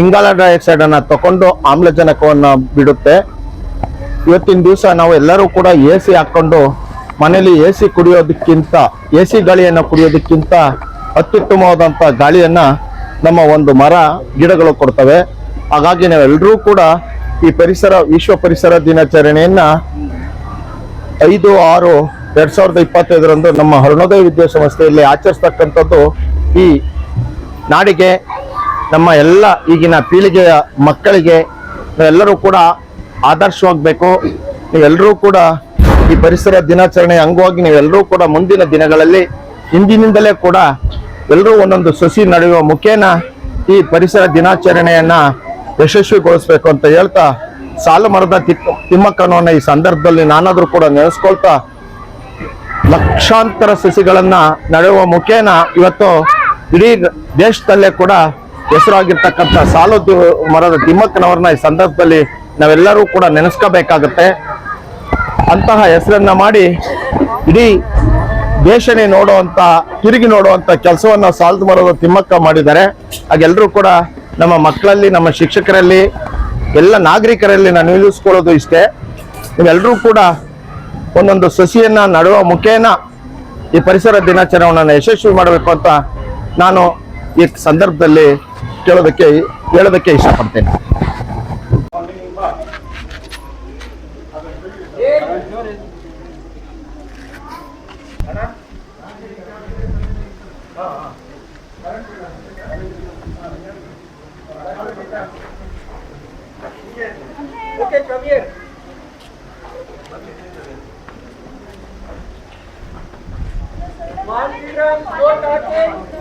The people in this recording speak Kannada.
ಇಂಗಾಲ ಡೈಆಕ್ಸೈಡ್ ಅನ್ನ ತಕೊಂಡು ಆಮ್ಲಜನಕವನ್ನು ಬಿಡುತ್ತೆ. ಇವತ್ತಿನ ದಿವಸ ನಾವು ಎಲ್ಲರೂ ಕೂಡ ಎ ಸಿ ಹಾಕೊಂಡು ಮನೇಲಿ ಎ ಸಿ ಕುಡಿಯೋದಕ್ಕಿಂತ ಎ ಸಿ ಗಾಳಿಯನ್ನು ಕುಡಿಯೋದಕ್ಕಿಂತ ಅತ್ಯುತ್ತಮವಾದಂಥ ಗಾಳಿಯನ್ನ ನಮ್ಮ ಒಂದು ಮರ, ಗಿಡಗಳು ಕೊಡ್ತವೆ. ಹಾಗಾಗಿ ನಾವೆಲ್ಲರೂ ಕೂಡ ಈ ಪರಿಸರ, ವಿಶ್ವ ಪರಿಸರ ದಿನಾಚರಣೆಯನ್ನ ಐದು, ಆರು, ಎರಡ್ ಸಾವಿರದ ಇಪ್ಪತ್ತೈದರಂದು ನಮ್ಮ ಅರುಣೋದಯ ವಿದ್ಯಾಸಂಸ್ಥೆಯಲ್ಲಿ ಆಚರಿಸ್ತಕ್ಕಂಥದ್ದು ಈ ನಾಡಿಗೆ ನಮ್ಮ ಎಲ್ಲ ಈಗಿನ ಪೀಳಿಗೆಯ ಮಕ್ಕಳಿಗೆ ಎಲ್ಲರೂ ಕೂಡ ಆದರ್ಶವಾಗಬೇಕು. ನೀವೆಲ್ಲರೂ ಕೂಡ ಈ ಪರಿಸರ ದಿನಾಚರಣೆಯ ಅಂಗವಾಗಿ ನೀವೆಲ್ಲರೂ ಕೂಡ ಮುಂದಿನ ದಿನಗಳಲ್ಲಿ ಇಂದಿನಿಂದಲೇ ಕೂಡ ಎಲ್ಲರೂ ಒಂದೊಂದು ಸಸಿ ನಡೆಯುವ ಮುಖೇನ ಈ ಪರಿಸರ ದಿನಾಚರಣೆಯನ್ನ ಯಶಸ್ವಿಗೊಳಿಸ್ಬೇಕು ಅಂತ ಹೇಳ್ತಾ ಸಾಲು ಮರದ ತಿಮ್ಮಕ್ಕನವನ್ನ ಈ ಸಂದರ್ಭದಲ್ಲಿ ನಾನಾದ್ರೂ ಕೂಡ ನೆನೆಸ್ಕೊಳ್ತಾ ಲಕ್ಷಾಂತರ ಸಸಿಗಳನ್ನ ನಡೆಯುವ ಮುಖೇನ ಇವತ್ತು ಇಡೀ ದೇಶದಲ್ಲೇ ಕೂಡ ಹೆಸರಾಗಿರ್ತಕ್ಕಂಥ ಸಾಲೋದ್ಯ ಮರದ ತಿಮ್ಮಕ್ಕನವರನ್ನ ಈ ಸಂದರ್ಭದಲ್ಲಿ ನಾವೆಲ್ಲರೂ ಕೂಡ ನೆನೆಸ್ಕೋಬೇಕಾಗತ್ತೆ. ಅಂತಹ ಹೆಸರನ್ನ ಮಾಡಿ ಇಡೀ ದೇಶನೇ ನೋಡುವಂತ, ತಿರುಗಿ ನೋಡುವಂತ ಕೆಲಸವನ್ನ ಸಾಲದ ಮರದ ತಿಮ್ಮಕ್ಕ ಮಾಡಿದ್ದಾರೆ. ಹಾಗೆಲ್ಲರೂ ಕೂಡ ನಮ್ಮ ಮಕ್ಕಳಲ್ಲಿ, ನಮ್ಮ ಶಿಕ್ಷಕರಲ್ಲಿ, ಎಲ್ಲ ನಾಗರಿಕರಲ್ಲಿ ನಾನು ನಿಲ್ಲಿಸ್ಕೊಳ್ಳೋದು ಇಷ್ಟೇ. ನೀವೆಲ್ಲರೂ ಕೂಡ ಒಂದೊಂದು ಸಸಿಯನ್ನ, ನಡುವ ಮುಖೇನ ಈ ಪರಿಸರ ದಿನಾಚರಣೆಯನ್ನು ಯಶಸ್ವಿ ಮಾಡಬೇಕು ಅಂತ ನಾನು ಈ ಸಂದರ್ಭದಲ್ಲಿ ಕೇಳೋದಕ್ಕೆ ಹೇಳೋದಕ್ಕೆ ಇಷ್ಟಪಡ್ತೇನೆ One, two, three, four, five, six.